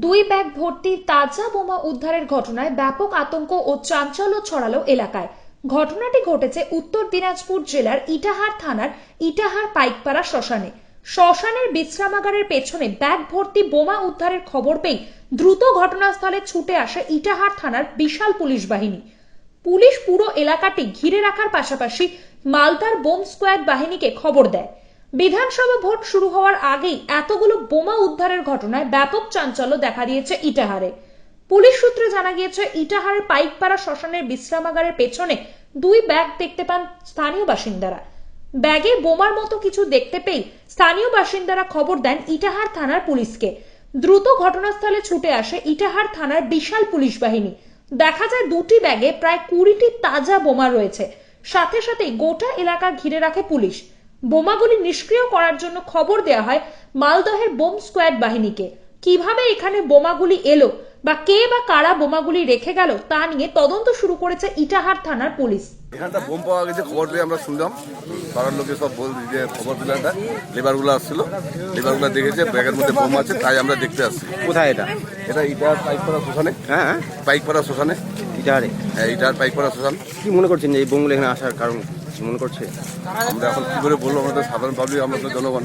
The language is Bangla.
দুই ব্যাগ ভর্তি তাজা বোমা উদ্ধারের ঘটনায় ব্যাপক আতঙ্ক ও চাঞ্চল্য ছড়ালো এলাকায়। ঘটনাটি ঘটেছে উত্তর দিনাজপুর জেলার ইটাহার থানার ইটাহার পাইকপাড়া শ্মশানে। শ্মশানের বিশ্রামাগারের পেছনে ব্যাগ ভর্তি বোমা উদ্ধারের খবর পেয়ে দ্রুত ঘটনাস্থলে ছুটে আসে ইটাহার থানার বিশাল পুলিশ বাহিনী। পুলিশ পুরো এলাকাটি ঘিরে রাখার পাশাপাশি মালদার বোম স্কোয়াড বাহিনীকে খবর দেয়। বিধানসভা ভোট শুরু হওয়ার আগেই এতগুলো বোমা উদ্ধারের ঘটনায় ব্যাপক চাঞ্চল্য দেখা দিয়েছে ইটাহারে। পুলিশ সূত্রে জানা গিয়েছে, ইটাহারের পাইকপাড়া শ্মশানের বিশ্রামাগারের পেছনে দুই ব্যাগ দেখতে পান স্থানীয় বাসিন্দারা। ব্যাগে বোমার মতো কিছু দেখতে পেয়ে স্থানীয় বাসিন্দারা খবর দেন ইটাহার থানার পুলিশকে। দ্রুত ঘটনাস্থলে ছুটে আসে ইটাহার থানার বিশাল পুলিশ বাহিনী। দেখা যায় দুটি ব্যাগে প্রায় কুড়িটি তাজা বোমা রয়েছে। সাথে সাথে গোটা এলাকা ঘিরে রাখে পুলিশ। বোমাগুলি নিষ্ক্রিয় করার জন্য খবর দেওয়া হয় মালদহের বোম স্কোয়াড বাহিনীকে। কীভাবে এখানে বোমাগুলি এলো? বা কে বা কারা বোমাগুলি রেখে গেল তা নিয়ে তদন্ত শুরু করেছে ইটাহার থানার পুলিশ। এখানটা বোম পাওয়া গেছে খবর পেয়ে আমরা শুনলাম। পাড়ার লোকে সব বল যে খবর দিল একটা। লেবারগুলো আসছিল। লেবারগুলো দেখেছে ব্যাগের মধ্যে বোম আছে তাই আমরা দেখতে আসছি। কোথায় এটা? এটা ইটার পাইকপাড়া শ্মশানে। হ্যাঁ হ্যাঁ। পাইকপাড়া শ্মশানে। ইটাহারে? হ্যাঁ ইটার পাইকপাড়া শ্মশান। কি মনে করছেন যে এই বোমগুলো এখানে আসার কারণ? কি মনে করছে? আমরা এখন কি করে বলব আমরা তো সাধারণ পাবলিক আমরা তো জনগণ।